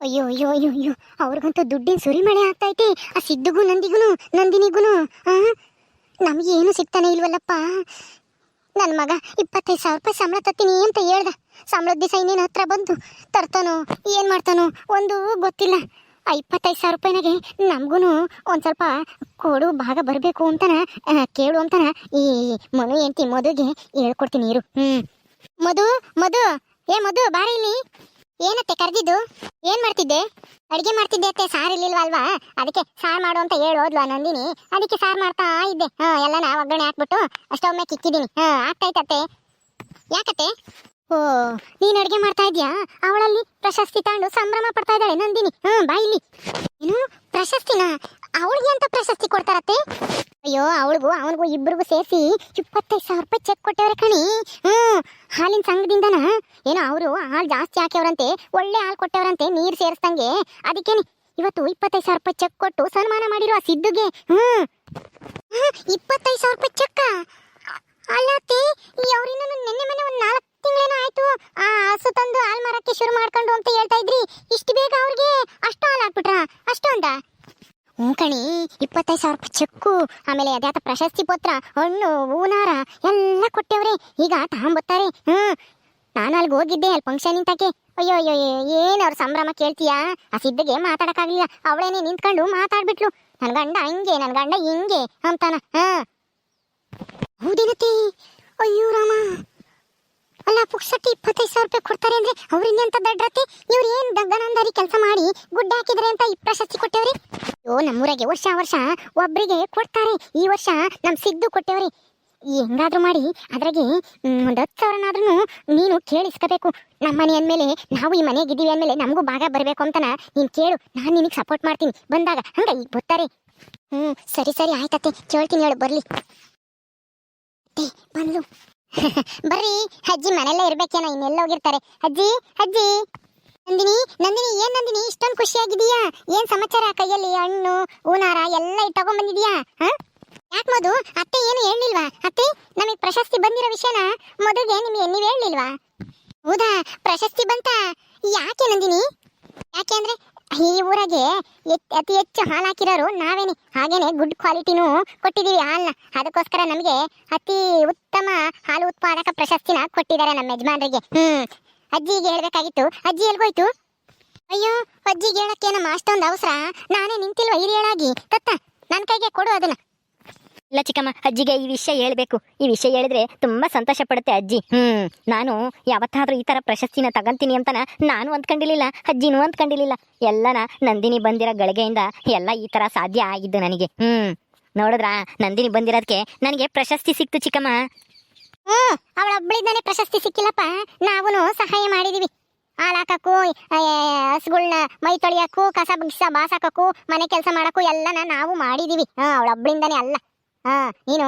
ಅಯ್ಯೋ ಅಯ್ಯೋ ಅಯ್ಯೋ ಅಯ್ಯೋ. ಅವ್ರಿಗಂತೂ ದುಡ್ಡಿನ ಸುರಿಮಳೆ ಆಗ್ತೈತೆ ಆ ಸಿದ್ದುಗೂ ನಂದಿಗೂ ನಂದಿನಿಗೂ ನಮಗೇನು ಸಿಗ್ತಾನೆ ಇಲ್ವಲ್ಲಪ್ಪ? ನನ್ನ ಮಗ ಇಪ್ಪತ್ತೈದು ಸಾವಿರ ರೂಪಾಯಿ ಸಂಬಳ ತತ್ತೀನಿ ಅಂತ ಹೇಳ್ದ. ಸಂಬಳದ ದಿವಸ ಇನ್ನೇನು ಹತ್ರ ಬಂದು ತರ್ತಾನೋ, ಏನು ಮಾಡ್ತಾನೋ ಒಂದು ಗೊತ್ತಿಲ್ಲ. ಆ ಇಪ್ಪತ್ತೈದು ಸಾವಿರ ರೂಪಾಯಿನಾಗೆ ನಮಗೂ ಒಂದು ಸ್ವಲ್ಪ ಕೊಡು ಭಾಗ ಬರಬೇಕು ಅಂತನ ಕೇಳು ಅಂತನ ಈ ಮನು ಎಂತಿ ಮದುಗೆ ಹೇಳ್ಕೊಡ್ತೀನಿ, ಇರು. ಹ್ಞೂ ಮಧು ಮಧು, ಏ ಮಧು, ಬಾರಿ ಇಲ್ಲಿ. ಏನತ್ತೆ ಕರೆದಿದ್ದು? ಏನ್ ಮಾಡ್ತಿದ್ದೆ? ಅಡಿಗೆ ಮಾಡ್ತಿದ್ದೆ ಅತ್ತೆ, ಸಾರ್ ಇರ್ಲಿಲ್ವಾ ಅಲ್ವಾ? ಅದಕ್ಕೆ ಸಾರ್ ಮಾಡು ಅಂತ ಹೇಳೋದ್ವಾ ನಂದಿನಿ. ಅದಕ್ಕೆ ಸಾರ್ ಮಾಡ್ತಾ ಇದ್ದೆ. ಹಾ, ಎಲ್ಲನ ಒಗ್ಗರಣೆ ಹಾಕ್ಬಿಟ್ಟು ಅಷ್ಟೊಮ್ಮೆ ಮೇಲೆ ಇಕ್ಕಿದ್ದೀನಿ ಹಾ ಆಗ್ತೈತತ್ತೆ ಯಾಕತ್ತೆ? ಓ, ನೀನ್ ಅಡಿಗೆ ಮಾಡ್ತಾ ಇದ್ಯಾ? ಅವಳಲ್ಲಿ ಪ್ರಶಸ್ತಿ ತಗೊಂಡು ಸಂಭ್ರಮ ಪಡ್ತಾ ಇದ್ದಾಳೆ ನಂದಿನಿ. ಹ್ಮ್ ಬಾಯಿಲಿ ಏನು? ಪ್ರಶಸ್ತಿನ? ಅವಳಿಗೆ ಅಂತ ಪ್ರಶಸ್ತಿ ಕೊಡ್ತಾರತ್ತೆ? ಅಯ್ಯೋ, ಅವಳಿಗೂ ಅವನಿಗೂ ಇಬ್ಬರಿಗೂ ಸೇರಿಸಿ ಇಪ್ಪತ್ತೈದು ಸಾವಿರ ರೂಪಾಯಿ ಚೆಕ್ ಕೊಟ್ಟವ್ರೆ ಕಣಿ. ಹ್ಞೂ ಹಾಲಿನ ಸಂಘದಿಂದನ? ಏನೋ ಅವರು ಹಾಲು ಜಾಸ್ತಿ ಹಾಕ್ಯವ್ರಂತೆ, ಒಳ್ಳೆ ಹಾಲು ಕೊಟ್ಟವ್ರಂತೆ, ನೀರು ಸೇರಿಸ್ದಂಗೆ. ಅದಕ್ಕೇನೆ ಇವತ್ತು ಇಪ್ಪತ್ತೈದು ಸಾವಿರ ರೂಪಾಯಿ ಚೆಕ್ ಕೊಟ್ಟು ಸನ್ಮಾನ ಮಾಡಿರುವ ಸಿದ್ದುಗೆ. ಹ್ಞೂ ಇಪ್ಪತ್ತೈದು ಸಾವಿರ ರೂಪಾಯಿ ಚೆಕ್ಕ ಅಲ್ಲತ್ತೆ ಅವ್ರಿಂದ ನಿನ್ನೆ ಮೊನ್ನೆ ಒಂದು ನಾಲ್ಕು ತಿಂಗಳೇನೋ ಆಯ್ತು. ಆ ಹಸು ತಂದು ಹಾಲು ಮಾರಕ್ಕೆ ಶುರು ಮಾಡ್ಕೊಂಡು ಅಂತ ಹೇಳ್ತಾ ಇದ್ರಿ. ಇಷ್ಟು ಬೇಗ ಅವ್ರಿಗೆ ಅಷ್ಟು ಹಾಲು ಹಾಕ್ಬಿಟ್ರಾ? ಅಷ್ಟು ಅಂತ ಹ್ಞೂ ಕಣಿ, ಇಪ್ಪತ್ತೈದು ಸಾವಿರ ರೂಪಾಯಿ ಚೆಕ್ಕು, ಆಮೇಲೆ ಅದ್ಯಾತ ಪ್ರಶಸ್ತಿ ಪತ್ರ, ಹಣ್ಣು, ಹೂನಾರ, ಎಲ್ಲ ಕೊಟ್ಟೆವ್ರೆ. ಈಗ ತಗೊಂಬತ್ತಾರೆ ಹ್ಞೂ ನಾನು ಅಲ್ಲಿಗೆ ಹೋಗಿದ್ದೆ, ಅಲ್ಲಿ ಫಂಕ್ಷನ್ ನಿಂತಕ್ಕೆ. ಅಯ್ಯೋ ಅಯ್ಯೋ ಏನು ಅವ್ರ ಸಂಭ್ರಮ ಕೇಳ್ತೀಯಾ? ಆ ಸಿದ್ಧಗೆ ಮಾತಾಡೋಕ್ಕಾಗಲಿಲ್ಲ. ಅವಳೇನೆ ನಿಂತ್ಕೊಂಡು ಮಾತಾಡ್ಬಿಟ್ಲು. ನನ್ನ ಗಂಡ ಹಂಗೆ ನನ್ನ ಗಂಡ ಹಿಂಗೆ ಅಂತಾನ. ಹಾಂ. ಹೌದೇನತಿ ಅಯ್ಯೋ, ರಾಮ. ಅಲ್ಲ, ಪುಕ್ಸಟ್ಟಿ ಇಪ್ಪತ್ತೈದು ಸಾವಿರ ರೂಪಾಯಿ ಕೊಡ್ತಾರೆ ಅಂದ್ರೆ ಅವ್ರು ಇನ್ನೆಂತ ದಡ್ರತೆ ಇವ್ರು ಏನು ದಗ್ಗನಂದಾರಿ ಕೆಲಸ ಮಾಡಿ ಗುಡ್ಡ ಹಾಕಿದ್ರೆ ಅಂತ ಈ ಪ್ರಶಸ್ತಿ ಕೊಟ್ಟೇವ್ರಿ? ಅಯ್ಯೋ, ನಮ್ಮೂರಾಗೆ ವರ್ಷ ವರ್ಷ ಒಬ್ರಿಗೆ ಕೊಡ್ತಾರೆ. ಈ ವರ್ಷ ನಮ್ ಸಿದ್ದು ಕೊಟ್ಟೇವ್ರಿ. ಹೆಂಗಾದ್ರೂ ಮಾಡಿ, ಅದ್ರಾಗೆ ಒಂದು ಹತ್ತು ಸಾವಿರನಾದ್ರೂ ನೀನು ಕೇಳಿಸ್ಕೋಬೇಕು. ನಮ್ಮ ಮನೆ ಅಂದಮೇಲೆ, ನಾವು ಈ ಮನೆಗೆ ಇದೀವಿ ಅಂದಮೇಲೆ ನಮಗೂ ಭಾಗ ಬರಬೇಕು ಅಂತನ ನೀನು ಕೇಳು. ನಾನು ನಿನಗೆ ಸಪೋರ್ಟ್ ಮಾಡ್ತೀನಿ. ಬಂದಾಗ, ಹಂಗ ಈಗ ಬರ್ತಾರೆ. ಹ್ಞೂ ಸರಿ ಸರಿ, ಆಯ್ತತ್ತೆ. ಕೇಳ್ತೀನಿ ಹೇಳು, ಬರಲಿ. ಬಂದು ಬರ್ರಿ. ಅಜ್ಜಿ ಮನೆಯಲ್ಲೇ ಇರ್ಬೇಕೇನ ಇನ್ನೆಲ್ಲ ಹೋಗಿರ್ತಾರೆ ಅಜ್ಜಿ ಅಜ್ಜಿ. ನಂದಿನಿ ನಂದಿನಿ, ಏನ್ ನಂದಿನಿ? ಇಷ್ಟೊಂದು ಖುಷಿಯಾಗಿದೀಯಾ ಏನ್ ಸಮಾಚಾರ? ಕೈಯಲ್ಲಿ ಹಣ್ಣು, ಹೂನಾರ ಎಲ್ಲ ತಗೊಂಡ್ ಬಂದಿದ್ಯಾ ಯಾಕೆ ಮಧು? ಅತ್ತೆ ಏನು ಹೇಳಿಲ್ವಾ ಅತ್ತೆ, ನಮಗೆ ಪ್ರಶಸ್ತಿ ಬಂದಿರೋ ವಿಷಯನ ಮೊದಲಿಗೆ ನಿಮಗೆ ನೀವು ಹೇಳಿಲ್ವಾ ಹೌದಾ? ಪ್ರಶಸ್ತಿ ಬಂತ? ಯಾಕೆ ನಂದಿನಿ? ಯಾಕೆ ಅಂದ್ರೆ ಈ ಊರಾಗೆ ಅತಿ ಹೆಚ್ಚು ಹಾಲು ಹಾಕಿರೋರು ನಾವೇನೆ. ಹಾಗೇನೆ ಗುಡ್ ಕ್ವಾಲಿಟಿನೂ ಕೊಟ್ಟಿದ್ದೀವಿ ಹಾಲ್ನ. ಅದಕ್ಕೋಸ್ಕರ ನಮಗೆ ಅತಿ ಉತ್ತಮ ಹಾಲು ಉತ್ಪಾದಕ ಪ್ರಶಸ್ತಿನ ಕೊಟ್ಟಿದ್ದಾರೆ ನಮ್ಮ ಯಜಮಾನರಿಗೆ. ಹ್ಮ್. ಅಜ್ಜಿಗೆ ಹೇಳ್ಬೇಕಾಗಿತ್ತು. ಅಜ್ಜಿ ಎಲ್ಗೋಯ್ತು? ಅಯ್ಯೋ, ಅಜ್ಜಿಗೆ ಹೇಳಕ್ಕೆ ನಮ್ಮ ಅಷ್ಟೊಂದು ಅವಸರ? ನಾನೇ ನಿಂತಿಲ್ವ ಹಿರಿಯಳಾಗಿ? ತತ್ತ ನನ್ನ ಕೈಗೆ ಕೊಡು ಅದನ್ನ. ಇಲ್ಲ ಚಿಕ್ಕಮ್ಮ, ಅಜ್ಜಿಗೆ ಈ ವಿಷಯ ಹೇಳ್ಬೇಕು. ಈ ವಿಷಯ ಹೇಳಿದ್ರೆ ತುಂಬಾ ಸಂತೋಷ ಪಡುತ್ತೆ ಅಜ್ಜಿ. ಹ್ಮ್, ನಾನು ಯಾವತ್ತಾದ್ರೂ ಈ ತರ ಪ್ರಶಸ್ತಿನ ತಗಂತೀನಿ ಅಂತನ ನಾನು ಅಂದ್ಕೊಂಡಿರ್ಲಿಲ್ಲ, ಅಜ್ಜಿನೂ ಅಂದ್ಕೊಂಡಿರ್ಲಿಲ್ಲ. ಎಲ್ಲನ ನಂದಿನಿ ಬಂದಿರೋ ಗಳಿಗೆಯಿಂದ ಎಲ್ಲ ಈ ತರ ಸಾಧ್ಯ ಆಗಿದ್ದು ನನಗೆ. ಹ್ಮ್, ನೋಡಿದ್ರಾ, ನಂದಿನಿ ಬಂದಿರೋದಕ್ಕೆ ನನಗೆ ಪ್ರಶಸ್ತಿ ಸಿಕ್ತು ಚಿಕ್ಕಮ್ಮ. ಹ್ಮ್ ಅವಳೊಬ್ಳಿದ್ದಾನೆ ಪ್ರಶಸ್ತಿ ಸಿಕ್ಕಿಲ್ಲಪ್ಪ. ನಾವುನು ಸಹಾಯ ಮಾಡಿದೀವಿ. ಹಾಲು ಹಾಕಕ್ಕೂ ಹಸುಗಳ್ನ ಮೈ ತೊಳಿಯಕ್ಕೂ, ಕಸ ಗಿಸ ಬಾಸಾಕಕ್ಕೂ, ಮನೆ ಕೆಲಸ ಮಾಡಕ್ಕೂ ಎಲ್ಲನ ನಾವು ಮಾಡಿದೀವಿ. ಹಾ ಅವಳೊಬ್ಳಿಂದಾನೆ ಅಲ್ಲ. ಹಾ ನೀನು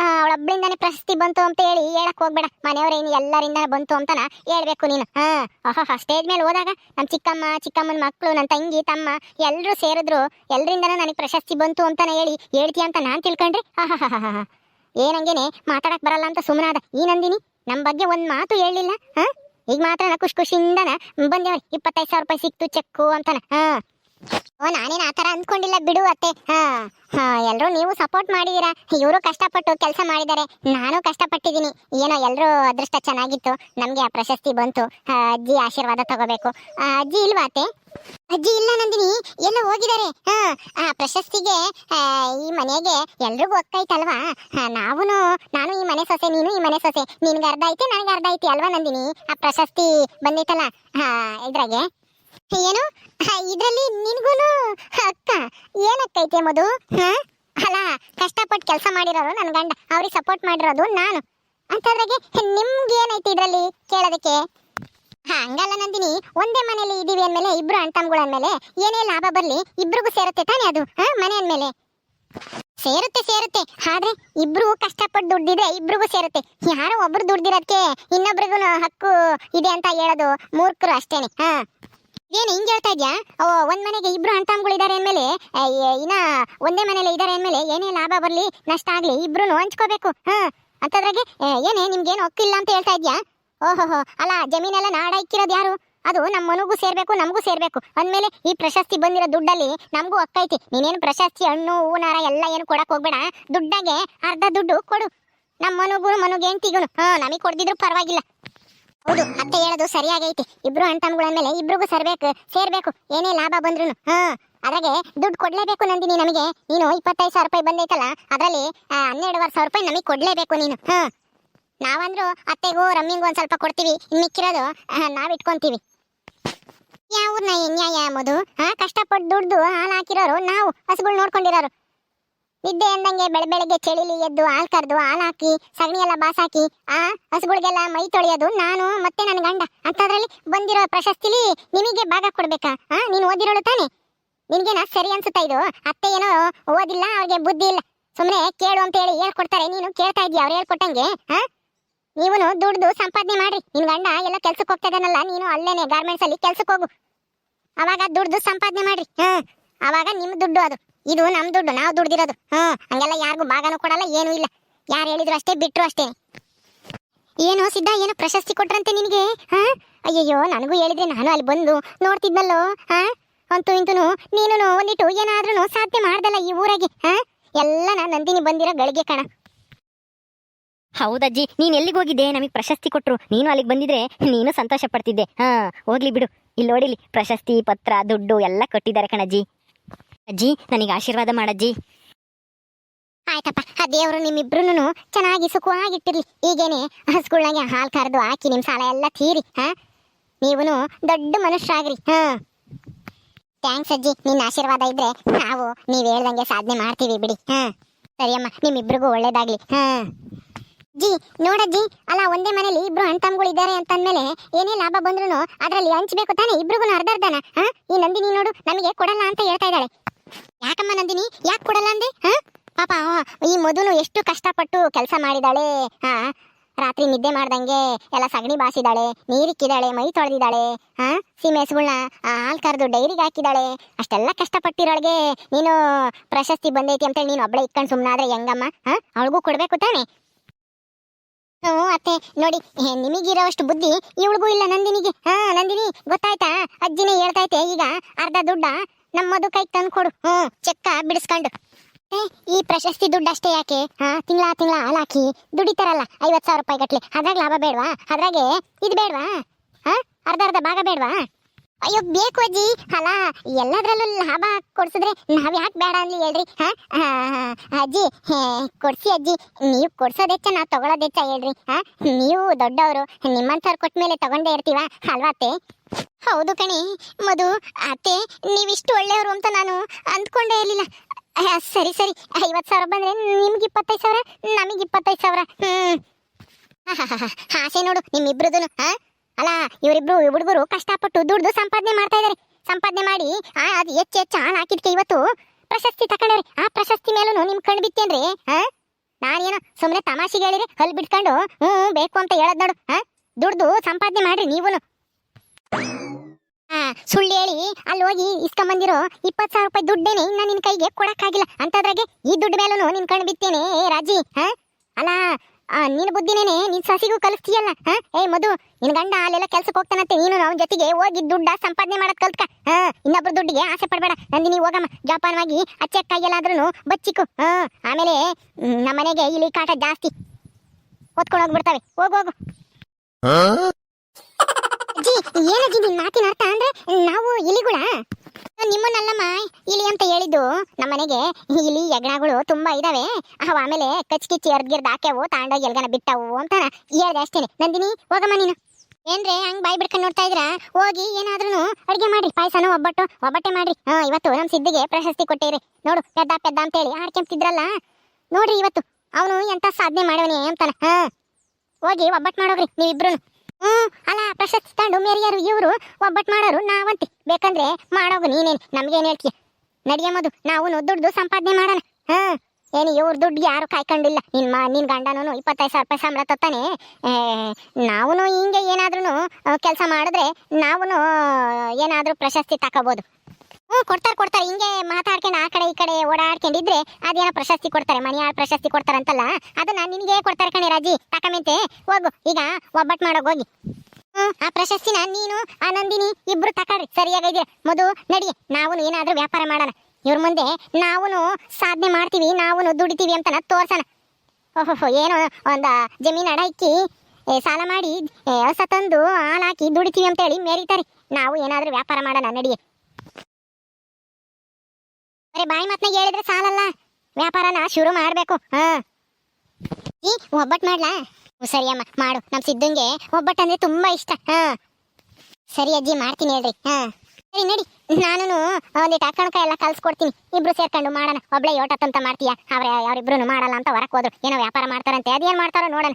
ಅವಳೊಬ್ಳಿಂದಾನೆ ಪ್ರಶಸ್ತಿ ಬಂತು ಅಂತ ಹೇಳಿ ಹೇಳಕ್ ಹೋಗ್ಬೇಡ. ಮನೆಯವರೇನು ಎಲ್ಲರಿಂದ ಬಂತು ಅಂತನ ಹೇಳ್ಬೇಕು ನೀನು. ಹಾ ಆಹಾ ಸ್ಟೇಜ್ ಮೇಲೆ ಹೋದಾಗ ನಮ್ಮ ಚಿಕ್ಕಮ್ಮ, ಚಿಕ್ಕಮ್ಮನ ಮಕ್ಕಳು ನನ್ನ ತಂಗಿ, ತಮ್ಮ ಎಲ್ಲರೂ ಸೇರಿದ್ರು. ಎಲ್ಲರಿಂದನೂ ನನಗೆ ಪ್ರಶಸ್ತಿ ಬಂತು ಅಂತಾನೆ ಹೇಳಿ ಹೇಳ್ತೀಯ ಅಂತ ನಾನು ತಿಳ್ಕೊಂಡ್ರಿ ಆಹಾ ಏನಂಗೇನೆ ಮಾತಾಡಕ್ ಬರಲ್ಲ ಅಂತ ಸುಮ್ಮನಾದ ಈ ನಂದಿನಿ, ನಮ್ ಬಗ್ಗೆ ಒಂದ್ ಮಾತು ಹೇಳಿಲ್ಲ ಹ? ಈಗ ಮಾತ್ರ ಖುಷಿ ಖುಷಿಯಿಂದನ ಬಂದೇವ್ರಿ ಇಪ್ಪತ್ತೈದು ಸಾವಿರ ರೂಪಾಯಿ ಸಿಕ್ತು ಚೆಕ್ಕು ಅಂತಾನ, ಹಾ? ಓ, ನಾನೇನು ಆ ಥರ ಅಂದ್ಕೊಂಡಿಲ್ಲ, ಬಿಡು ಅತ್ತೆ. ಹಾ ಹಾ ಎಲ್ಲರೂ ನೀವು ಸಪೋರ್ಟ್ ಮಾಡಿದ್ದೀರಾ ಇವರು ಕಷ್ಟಪಟ್ಟು ಕೆಲಸ ಮಾಡಿದ್ದಾರೆ. ನಾನು ಕಷ್ಟಪಟ್ಟಿದ್ದೀನಿ. ಏನೋ ಎಲ್ಲರೂ ಅದೃಷ್ಟ ಚೆನ್ನಾಗಿತ್ತು. ನಮಗೆ ಆ ಪ್ರಶಸ್ತಿ ಬಂತು. ಅಜ್ಜಿ ಆಶೀರ್ವಾದ ತಗೋಬೇಕು. ಅಜ್ಜಿ ಇಲ್ವಾ ಅತ್ತೆ? ಅಜ್ಜಿ ಇಲ್ಲ ನಂದಿನಿ. ಎಲ್ಲ ಹೋಗಿದ್ದಾರೆ. ಹಾ, ಆ ಪ್ರಶಸ್ತಿಗೆ ಈ ಮನೆಗೆ ಎಲ್ರಿಗೂ ಒಕ್ಕೈತಲ್ವಾ ನಾವು ನಾನು ಈ ಮನೆ ಸೊಸೆ, ನೀನು ಈ ಮನೆ ಸೊಸೆ. ನಿನ್ಗೆ ಅರ್ಧ ಐತೆ ನನಗೆ ಅರ್ಧ ಐತಿ ಅಲ್ವಾ ನಂದಿನಿ? ಆ ಪ್ರಶಸ್ತಿ ಬಂದೈತಲ್ಲ, ಹಾ, ಇದ್ರಾಗೆ? ಏನು? ಇದರಲ್ಲಿ ನಿನ್ಗೂನು ಅಕ್ಕ. ಏನಕ್ಕೈತೆ ಮದು? ಹಾ? ಅಲ್ಲ ಕಷ್ಟಪಟ್ಟು ಕೆಲಸ ಮಾಡಿರೋರು ನನ್ನ ಗಂಡ. ಅವ್ರಿಗೆ ಸಪೋರ್ಟ್ ಮಾಡಿರೋದು ನಾನು. ಅಂತದ್ರಾಗೆ ನಿಮ್ಗೆ ಏನೈತಿ ಇದರಲ್ಲಿ ಕೇಳೋದಕ್ಕೆ? ಹಂಗಲ್ಲ ನಂದಿನಿ. ಒಂದೇ ಮನೇಲಿ ಇದೀವಿ ಅಂದಮೇಲೆ, ಇಬ್ರು ಅಣ್ತಮ್ಗಳ ಮೇಲೆ ಏನೇ ಲಾಭ ಬರಲಿ, ಇಬ್ರಿಗೂ ಸೇರುತ್ತೆ ತಾನೇ ಅದು? ಹಾ, ಮನೆ ಅಂದಮೇಲೆ. ಸೇರುತ್ತೆ ಸೇರುತ್ತೆ. ಆದ್ರೆ ಇಬ್ರು ಕಷ್ಟಪಟ್ಟು ದುಡ್ಡಿದ್ರೆ ಇಬ್ರಿಗೂ ಸೇರುತ್ತೆ. ಯಾರೋ ಒಬ್ರು ದುಡ್ದಿರೋದಕ್ಕೆ ಇನ್ನೊಬ್ರಿಗೂ ಹಕ್ಕು ಇದೆ ಅಂತ ಹೇಳೋದು ಮೂರ್ಖರು ಅಷ್ಟೇನೆ. ಹಾ. ಏನು ಹಿಂಗೆ ಹೇಳ್ತಾ ಇದ್ಯಾ? ಓ ಒಂದ್ ಮನೆಗೆ ಇಬ್ರು ಅಂತಾಮ್ಗಳು ಇದಾರೆ ಅಂದ್ಮೇಲೆ ಇನ್ನ ಒಂದೇ ಮನೇಲಿ ಇದಾರೆ ಅಂದ್ಮೇಲೆ ಏನೇ ಲಾಭ ಬರ್ಲಿ, ನಷ್ಟ ಆಗ್ಲಿ ಇಬ್ರು ಹಂಚ್ಕೋಬೇಕು, ಹಾ? ಅಂತದ್ರಾಗೆ ಏನೇ, ನಿಮ್ಗೇನು ಒಕ್ಕಿಲ್ಲ ಅಂತ ಹೇಳ್ತಾ ಇದ್ಯಾ? ಓಹೋಹೋ, ಅಲ್ಲ, ಜಮೀನೆಲ್ಲ ನಾಡ ಇಕ್ಕಿರೋದು ಯಾರು? ಅದು ನಮ್ಮ ಮನೆಗೂ ಸೇರ್ಬೇಕು, ನಮಗೂ ಸೇರ್ಬೇಕು. ಅಂದ್ಮೇಲೆ ಈ ಪ್ರಶಸ್ತಿ ಬಂದಿರೋ ದುಡ್ಡಲ್ಲಿ ನಮಗೂ ಅಕ್ಕೈತಿ ನೀನೇನು ಪ್ರಶಸ್ತಿ, ಹಣ್ಣು, ಹೂನಾರ ಎಲ್ಲ ಏನು ಕೊಡಕ್ ಹೋಗ್ಬೇಡ. ದುಡ್ಡಾಗೆ ಅರ್ಧ ದುಡ್ಡು ಕೊಡು. ನಮ್ಮ ಮನುಗೂ ಮನುಗೆ ತಿಗುನು ಹಾ, ನಮಗೆ ಕೊಡ್ದಿದ್ರು ಪರವಾಗಿಲ್ಲ. ಹೌದು, ಅತ್ತೆ ಹೇಳೋದು ಸರಿಯಾಗೈತಿ. ಇಬ್ರು ಅಣ್ತಮ್ಗಳ ಮೇಲೆ ಇಬ್ರಿಗೂ ಸರ್ಬೇಕು, ಸೇರ್ಬೇಕು, ಏನೇ ಲಾಭ ಬಂದ್ರು ಹಾ ಅದಾಗೆ ದುಡ್ಡು ಕೊಡ್ಲೇಬೇಕು ನಂದಿನಿ ನಮಗೆ. ನೀನು ಇಪ್ಪತ್ತೈದು ಸಾವಿರ ರೂಪಾಯಿ ಬಂದೈತಲ್ಲ, ಅದರಲ್ಲಿ ಹನ್ನೆರಡುವರೆ ಸಾವಿರ ರೂಪಾಯಿ ನಮಗೆ ಕೊಡ್ಲೇಬೇಕು ನೀನು. ಹಾ. ನಾವಂದ್ರು ಅತ್ತೆಗೂ ರಮ್ಮಿಂಗೂ ಒಂದ್ ಸ್ವಲ್ಪ ಕೊಡ್ತೀವಿ ಮಿಕ್ಕಿರೋದು ನಾವ್ ಇಟ್ಕೊಂತೀವಿ ಯಾವ ನ್ಯಾಯ ಮಧು ಹಾ ಕಷ್ಟಪಟ್ಟು ದುಡ್ದು ಹಾಲು ಹಾಕಿರೋರು, ನಾವು ಹಸುಗಳು ನೋಡ್ಕೊಂಡಿರೋರು. ನಿದ್ದೆ ಅಂದಂಗೆ ಬೆಳ ಬೆಳಗ್ಗೆ ಚಳಿಲಿ ಎದ್ದು ಹಾಲು ಕರೆದು ಹಾಲು ಹಾಕಿ, ಸಗಣಿ ಎಲ್ಲ ಬಾಸಾಕಿ ಆ ಹಸುಗಳಿಗೆಲ್ಲ ಮೈ ತೊಳೆಯೋದು ನಾನು ಮತ್ತೆ ನನ್ನ ಗಂಡ. ಅಂತದ್ರಲ್ಲಿ ಬಂದಿರೋ ಪ್ರಶಸ್ತಿಲಿ ನಿಮಗೆ ಭಾಗ ಕೊಡ್ಬೇಕಾ? ಆ, ನೀನು ಓದಿರೋಳು ತಾನೆ? ನಿನ್ಗೇನ ಸರಿ ಅನ್ಸುತ್ತಾ ಇದು? ಅತ್ತೆ ಏನೋ ಓದಿಲ್ಲ, ಅವ್ರಿಗೆ ಬುದ್ಧಿ ಇಲ್ಲ. ಸುಮ್ಮನೆ ಕೇಳು ಅಂತ ಹೇಳಿ ಹೇಳ್ಕೊಡ್ತಾರೆ. ನೀನು ಕೇಳ್ತಾ ಇದೀಯ ಅವ್ರು ಹೇಳ್ಕೊಟ್ಟಂಗೆ? ಹಾ ನೀವು ದುಡ್ದು ಸಂಪಾದನೆ ಮಾಡ್ರಿ. ನಿನ್ ಗಂಡ ಎಲ್ಲ ಕೆಲ್ಸಕ್ಕೆ ಹೋಗ್ತಾ ನೀನು ಅಲ್ಲೇನೆ ಗಾರ್ಮೆಂಟ್ಸ್ ಅಲ್ಲಿ ಕೆಲ್ಸಕ್ಕೆ ಹೋಗು. ಅವಾಗ ದುಡ್ದು ಸಂಪಾದನೆ ಮಾಡ್ರಿ. ಹಾ ಅವಾಗ ನಿಮ್ ದುಡ್ಡು ಅದು. ಇದು ನಮ್ ದುಡ್ಡು, ನಾವು ದುಡ್ದಿರೋದು. ಹ್ಮ್ ಹಂಗೆಲ್ಲ ಯಾರಿಗೂ ಭಾಗನೂ ಕೊಡಲ್ಲ, ಏನೂ ಇಲ್ಲ. ಯಾರು ಹೇಳಿದ್ರು ಅಷ್ಟೇ ಬಿಟ್ರು ಅಷ್ಟೇ. ಏನು ಸಿದ್ಧ, ಏನು ಪ್ರಶಸ್ತಿ ಕೊಟ್ರಂತೆ ನಿನಗೆ, ಹಾ? ಅಯ್ಯಯ್ಯೋ, ನನಗೂ ಹೇಳಿದ್ರೆ ನಾನು ಅಲ್ಲಿ ಬಂದು ನೋಡ್ತಿದ್ನಲ್ಲೋ, ಹಾ? ಅಂತೂ ಇಂತೂ ನೀನು ಒಂದಿಟ್ಟು ಏನಾದ್ರೂ ಸಾಧ್ಯ ಮಾಡ್ದಲ್ಲ ಈ ಊರಾಗೆ, ಹಾ? ಎಲ್ಲ ನಾನು ನಂದಿನಿ ಬಂದಿರೋ ಗಳಿಗೆ ಕಣ. ಹೌದಜ್ಜಿ, ನೀನ್ ಎಲ್ಲಿಗೆ ಹೋಗಿದ್ದೆ? ನಮಗೆ ಪ್ರಶಸ್ತಿ ಕೊಟ್ರು. ನೀನು ಅಲ್ಲಿಗೆ ಬಂದಿದ್ರೆ ನೀನು ಸಂತೋಷ ಪಡ್ತಿದ್ದೆ. ಹಾ, ಹೋಗ್ಲಿ ಬಿಡು. ಇಲ್ಲಿ ನೋಡಿಲಿ ಪ್ರಶಸ್ತಿ, ಪತ್ರ, ದುಡ್ಡು ಎಲ್ಲ ಕೊಟ್ಟಿದ್ದಾರೆ ಕಣಜ್ಜಿ. ಅಜ್ಜಿ, ನನಗೆ ಆಶೀರ್ವಾದ ಮಾಡಜ್ಜಿ. ಆಯ್ತಪ್ಪ, ಆ ದೇವರು ನಿಮ್ಮಿಬ್ರು ಚೆನ್ನಾಗಿ ಸುಖವಾಗಿಟ್ಟಿರ್ಲಿ. ಈಗೇನೆ ಹಸ್ಗುಳ್ನಾಗೆ ಹಾಲು ಕರೆದು ಹಾಕಿ ನಿಮ್ಮ ಸಾಲ ಎಲ್ಲ ತೀರಿ, ಹಾ? ನೀವು ದೊಡ್ಡ ಮನುಷ್ಯರಾಗ್ರಿ, ಹಾ? ಥ್ಯಾಂಕ್ಸ್ ಅಜ್ಜಿ, ನಿನ್ನ ಆಶೀರ್ವಾದ ಇದ್ರೆ ನಾವು ನೀವು ಹೇಳ್ದಂಗೆ ಸಾಧನೆ ಮಾಡ್ತೀವಿ ಬಿಡಿ, ಹಾ? ಸರಿಯಮ್ಮ, ನಿಮ್ಮಿಬ್ರಿಗೂ ಒಳ್ಳೇದಾಗ್ಲಿ, ಹಾ? ಜಿ, ನೋಡಜ್ಜಿ, ಅಲ್ಲ ಒಂದೇ ಮನೇಲಿ ಇಬ್ರು ಅಣ್ಣ ಇದ್ದಾರೆ ಅಂತ ಅಂದ್ಮೇಲೆ ಏನೇ ಲಾಭ ಬಂದ್ರು ಅದರಲ್ಲಿ ಹಂಚ್ಬೇಕು ತಾನೆ ಇಬ್ರಿಗೂ ಅರ್ಧ ಅರ್ಧನ, ಹಾ? ಈ ನಂದಿನಿ ನೋಡು, ನಮಗೆ ಕೊಡಲ್ಲ ಅಂತ ಹೇಳ್ತಾ ಇದ್ದಾಳೆ. ಯಾಕಮ್ಮ ನಂದಿನಿ? ಯಾಕೆ ಕೊಡಲ್ಲ ಅಂದೆ? ಪಾಪ ಈ ಮಧುನು ಎಷ್ಟು ಕಷ್ಟಪಟ್ಟು ಕೆಲಸ ಮಾಡಿದಾಳೆ. ಹಾ? ರಾತ್ರಿ ನಿದ್ದೆ ಮಾಡ್ದಂಗೆ ಎಲ್ಲ ಸಗಣಿ ಬಾಸಿದಾಳೆ, ನೀರಿಕ್ಕಿದಾಳೆ, ಮೈ ತೊಳೆದಿದ್ದಾಳೆ ಹಾ? ಸೀಮೆ ಹಸುಗಳ್ನ ಹಾಲು ಕರೆದು ಡೈರಿಗೆ ಹಾಕಿದಾಳೆ. ಅಷ್ಟೆಲ್ಲ ಕಷ್ಟಪಟ್ಟಿರೋಳಿಗೆ ನೀನು ಪ್ರಶಸ್ತಿ ಬಂದೈತಿ ಅಂತೇಳಿ ನೀನು ಒಬ್ಬಳೆ ಇಟ್ಕೊಂಡು ಸುಮ್ಮನಾದ್ರೆ ಹೆಂಗಮ್ಮ? ಹಾ? ಅವಳಿಗೂ ಕೊಡಬೇಕು ತಾನೆ. ಹ್ಞೂ ಅತ್ತೆ, ನೋಡಿ ನಿಮಗಿರೋವಷ್ಟು ಬುದ್ಧಿ ಇವಳಿಗೂ ಇಲ್ಲ ನಂದಿನಿಗೆ. ಹಾ, ನಂದಿನಿ, ಗೊತ್ತಾಯ್ತಾ? ಅಜ್ಜಿನೇ ಹೇಳ್ತೈತೆ ಈಗ ಅರ್ಧ ದುಡ್ಡ. ನಮ್ಮ ಮಧು ಕೈ ತಂದು ಕೊಡು. ಹ್ಞೂ ಚೆಕ್ಕ ಬಿಡಿಸ್ಕೊಂಡು. ಈ ಪ್ರಶಸ್ತಿ ದುಡ್ಡು ಅಷ್ಟೇ ಯಾಕೆ? ಹಾ, ತಿಂಗಳ ತಿಂಗಳ ಹಾಲಾಕಿ ದುಡಿತಾರಲ್ಲ, ಐವತ್ತು ಸಾವಿರ ರೂಪಾಯಿ ಗಟ್ಲೆ. ಅದ್ರಾಗ ಲಾಭ ಬೇಡವಾ? ಅದ್ರಾಗೆ ಇದು ಬೇಡವಾ? ಹಾ, ಅರ್ಧ ಅರ್ಧ ಭಾಗ ಬೇಡವಾ? ಅಯ್ಯೋ, ಬೇಕು ಅಜ್ಜಿ. ಅಲ್ಲ ಎಲ್ಲದ್ರಲ್ಲೂ ಲಾಭ ಕೊಡ್ಸಿದ್ರೆ ನಾವ್ ಯಾಕೆ ಬೇಡ ಅನ್ಲಿ ಹೇಳ್ರಿ? ಹಾ ಅಜ್ಜಿ ಕೊಡ್ಸಿ ಅಜ್ಜಿ. ನೀವು ಕೊಡ್ಸೋದೆಚ್ಚ ನಾವು ತಗೊಳೋದೆಚ್ಚ ಹೇಳ್ರಿ. ಹಾ, ನೀವು ದೊಡ್ಡವರು, ನಿಮ್ಮಂಥವ್ರು ಕೊಟ್ಟ ಮೇಲೆ ತಗೊಂಡೇ ಇರ್ತೀವ? ಅಲ್ವಾತೆ? ಹೌದು ಕಣಿ. ಮಧು ಅತ್ತೆ ನೀವಿಷ್ಟು ಒಳ್ಳೆಯವರು ಅಂತ ನಾನು ಅಂದ್ಕೊಂಡೇ ಇರಲಿಲ್ಲ. ಸರಿ ಸರಿ. ಐವತ್ತು ಸಾವಿರ ಬಂದ್ರೆ ನಿಮ್ಗೆ ಇಪ್ಪತ್ತೈದು ಸಾವಿರ ನಮಗೆ ಇಪ್ಪತ್ತೈದು ಸಾವಿರ. ಆಹಾಹಾಹಾ, ಆಸೆ ನೋಡು ನಿಮ್ಮಿಬ್ರದ್ದು ಹಾಂ? ಅಲ್ಲ ಇವರಿಬ್ರು ಹುಡುಗರು ಕಷ್ಟಪಟ್ಟು ದುಡ್ದು ಸಂಪಾದನೆ ಮಾಡ್ತಾ ಇದಾರೆ. ಸಂಪಾದನೆ ಮಾಡಿ ಅದು ಹೆಚ್ಚು ಹೆಚ್ಚು ಹಾಲು ಹಾಕಿದ್ಕೆ ಇವತ್ತು ಪ್ರಶಸ್ತಿ ತಕೊಂಡವ್ರೆ. ಆ ಪ್ರಶಸ್ತಿ ಮೇಲೂ ನಿಮ್ಮ ಕಣ್ಣು ಬಿತ್ತೇನ್ರಿ ಹಾ? ನಾನೇನು ಸುಮ್ಮನೆ ತಮಾಷೆಗೆ ಹೇಳಿರಿ ಹಲ್ ಬಿಟ್ಕೊಂಡು ಹ್ಞೂ ಬೇಕು ಅಂತ ಹೇಳದ್ ನೋಡು ಹಾ? ದುಡ್ದು ಸಂಪಾದನೆ ಮಾಡ್ರಿ ನೀವುನು. ಸುಳ್ಳು ಹೇಳಿ. ಅಲ್ಲಿ ಹೋಗಿ ಇಸ್ಕೊಂಬಂದಿರೋ ಇಪ್ಪತ್ತು ಸಾವಿರ ರೂಪಾಯಿ ದುಡ್ಡೇನೆ ಇನ್ನ ನಿನ್ ಕೈಗೆ ಕೊಡಕ್ಕಾಗಿಲ್ಲ. ಅಂತದ್ರಾಗೆ ಈ ದುಡ್ಡು ಮೇಲೂ ನಿನ್ ಕಣ್ಣು ಬಿತ್ತೇನೆ ಏ ರಾಜಿ ಹಾ? ಅಲ್ಲ ಆ, ನಿನ್ ಬುದ್ಧಿನೇನೆ ನಿನ್ ಸಸಿಗೂ ಕಲಿಸ್ತೀಯಲ್ಲ ಹಾ? ಏ ಮಧು ನಿನ್ ಗಂಡ ಅಲ್ಲೆಲ್ಲ ಕೆಲ್ಸಕ್ಕೆ ಹೋಗ್ತಾನಂತೆ ನೀನು ಅವನ ಜೊತೆಗೆ ಹೋಗಿ ದುಡ್ಡ ಸಂಪಾದನೆ ಮಾಡೋದ್ ಕಲ್ತ್ಕ ಹಾ? ಇನ್ನೊಬ್ರ ದುಡ್ಡಿಗೆ ಆಸೆ ಪಡಬೇಡ. ನಂದಿನಿ ಹೋಗಮ್ಮ ಜೋಪಾನವಾಗಿ ಅಚ್ಚಕ್ಕಾಗೆಲ್ಲಾದ್ರೂ ಬಚ್ಚಿಕು ಹಾ? ಆಮೇಲೆ ನಮ್ಮ ಮನೆಗೆ ಇಲ್ಲಿ ಕಾಟ ಜಾಸ್ತಿ. ಹೊತ್ಕೊಂಡು ಹೋಗ್ಬಿಡ್ತಾವೆ. ಹೋಗು ಹೋಗು. ಅಜ್ಜಿ, ಏನಜ್ಜಿ ನಿನ್ ಮಾತಿನ ಅರ್ಥ ಅಂದ್ರೆ ನಾವು ಇಲಿಗಳ? ನಿಮ್ಮನ್ನಲ್ಲಮ್ಮ ಇಲಿ ಅಂತ ಹೇಳಿದ್ದು ನಮ್ಮ ಮನೆಗೆ. ಇಲಿ ಯಗಣಗಳು ತುಂಬಾ ಇದಾವೆ. ಅವ ಆಮೇಲೆ ಕಚ್ ಕಿಚ್ಚಿ ಎರ್ದ್ಗಿರ್ದ್ ಹಾಕ್ಯಾವು, ತಾಂಡೋಗಿ ಎಲ್ಗನ ಬಿಟ್ಟವು ಅಂತ ಹೇಳ್ದೆ ಅಷ್ಟೇನೆ. ನಂದಿನಿ, ಹೋಗಮ್ಮ ನೀನು. ಏನ್ರೆ, ಹಂಗ್ ಬಾಯ್ ಬಿಡ್ಕೊಂಡು ನೋಡ್ತಾ ಇದ್ರ ಹೋಗಿ ಏನಾದ್ರೂ ಅಡ್ಗೆ ಮಾಡ್ರಿ. ಪಾಯಸನ, ಒಬ್ಬಟ್ಟು, ಒಬ್ಬಟ್ಟೆ ಮಾಡ್ರಿ. ಹಾ, ಇವತ್ತು ನಮ್ ಸಿದ್ಧಿಗೆ ಪ್ರಶಸ್ತಿ ಕೊಟ್ಟಿರಿ ನೋಡು, ಪೆದ್ದ ಪೆದ್ದ ಅಂತೇಳಿ ಆಡ್ಕೊಂತಿದ್ರಲ್ಲ ನೋಡ್ರಿ ಇವತ್ತು. ಅವನು ಎಂತ ಸಾಧನೆ ಮಾಡವನಿ ಅಂತಾನ. ಹಾ. ಹೋಗಿ ಒಬ್ಬಟ್ಟು ಮಾಡೋಗ್ರಿ ನೀವಿಬ್ರು ಹ್ಮ್, ಅಲ್ಲ, ಪ್ರಶಸ್ತಿ ತಗೊಂಡು ಮೇರಿಯರು, ಇವರು ಒಬ್ಬಟ್ಟು ಮಾಡೋರು ನಾವಂತೆ. ಬೇಕಂದ್ರೆ ಮಾಡೋಗು ನೀನೇನು, ನಮ್ಗೇನು ಹೇಳ್ತೀಯ? ನಡಿಯಮ್ಮದು ನಾವು ದುಡ್ಡು ಸಂಪಾದನೆ ಮಾಡೋಣ. ಹಾ, ಏನು, ಇವ್ರ ದುಡ್ಡು ಯಾರು ಕಾಯ್ಕೊಂಡಿಲ್ಲ. ನಿನ್ ಮಾ, ನಿನ್ ಗಂಡನೂ ಇಪ್ಪತ್ತೈದು ಸಾವಿರ ರೂಪಾಯಿ ಸಂಬಳ ತತ್ತಾನೆ. ನಾವು ಹಿಂಗೆ ಏನಾದ್ರೂ ಕೆಲಸ ಮಾಡಿದ್ರೆ ನಾವು ಏನಾದರೂ ಪ್ರಶಸ್ತಿ ತಗೋಬೋದು ಹ್ಞೂ ಕೊಡ್ತಾರೆ ಕೊಡ್ತಾರೆ. ಹಿಂಗೆ ಮಾತಾಡ್ಕೊಂಡು ಆ ಕಡೆ ಈ ಕಡೆ ಓಡಾಡ್ಕೊಂಡಿದ್ರೆ ಅದೇನೋ ಪ್ರಶಸ್ತಿ ಕೊಡ್ತಾರೆ ಮನೆಯಾಳ ಪ್ರಶಸ್ತಿ ಕೊಡ್ತಾರಂತಲ್ಲ, ಅದನ್ನ ನಿನಗೆ ಕೊಡ್ತಾರೆ ಕಣೆ ರಾಜಿ? ತಕಮೆಂತೆ, ಹೋಗು. ಈಗ ಒಬ್ಬಟ್ಟು ಮಾಡೋಗಿ ಹೋಗಿ. ಆ ಪ್ರಶಸ್ತಿನ ನೀನು, ಆ ನಂದಿನಿ ಇಬ್ರು ತಕೊಳ್ರಿ. ಸರಿಯಾಗಿದೆ ಮಧು, ನಡಿ. ನಾವು ಏನಾದರೂ ವ್ಯಾಪಾರ ಮಾಡೋಣ. ಇವ್ರ ಮುಂದೆ ನಾವು ಸಾಧನೆ ಮಾಡ್ತೀವಿ ನಾವು ದುಡಿತೀವಿ ಅಂತನ ತೋರ್ಸೋಣ. ಓಹೋ ಏನೋ ಒಂದು ಜಮೀನು ಅಡ ಇಕ್ಕಿ ಸಾಲ ಮಾಡಿ ಹೊಸ ತಂದು ಹಾಲು ಹಾಕಿ ದುಡಿತೀವಿ ಅಂತೇಳಿ ಮೇರಿತಾರೆ ನಾವು ಏನಾದ್ರೂ ವ್ಯಾಪಾರ ಮಾಡೋಣ ನಡಿಯೇ ಬರೀ ಬಾಯಿ ಮಾತ್ನಾಗ ಹೇಳಿದ್ರೆ ಸಾಲಲ್ಲ. ವ್ಯಾಪಾರನ ಶುರು ಮಾಡಬೇಕು. ಹಾ. ಈ ಒಬ್ಬಟ್ಟು ಮಾಡ್ಲಾ? ಸರಿ ಅಮ್ಮ, ಮಾಡು. ನಮ್ಮ ಸಿದ್ದಂಗೆ ಒಬ್ಬಟ್ಟು ಅಂದ್ರೆ ತುಂಬಾ ಇಷ್ಟ. ಹಾ. ಸರಿ ಅಜ್ಜಿ, ಮಾಡ್ತೀನಿ ಹೇಳ್ರಿ. ಹಾ. ಸರಿ, ನಡಿ. ನಾನು ಒಂದಿಟ್ಟು ಅಕ್ಕಣಕ ಎಲ್ಲ ಕಲ್ಸ್ಕೊಡ್ತೀನಿ. ಇಬ್ರು ಸೇರ್ಕೊಂಡು ಮಾಡೋಣ. ಒಬ್ಳೆ ಯೋಟತ್ತಂತ ಮಾಡ್ತೀಯಾ? ಅವ್ರ ಅವರಿಬ್ರು ಮಾಡಲ್ಲ ಅಂತ ಹೊರಕ್ ಹೋದ್ರು. ಏನೋ ವ್ಯಾಪಾರ ಮಾಡ್ತಾರಂತೆ. ಅದೇನ್ ಮಾಡ್ತಾರೋ ನೋಡೋಣ.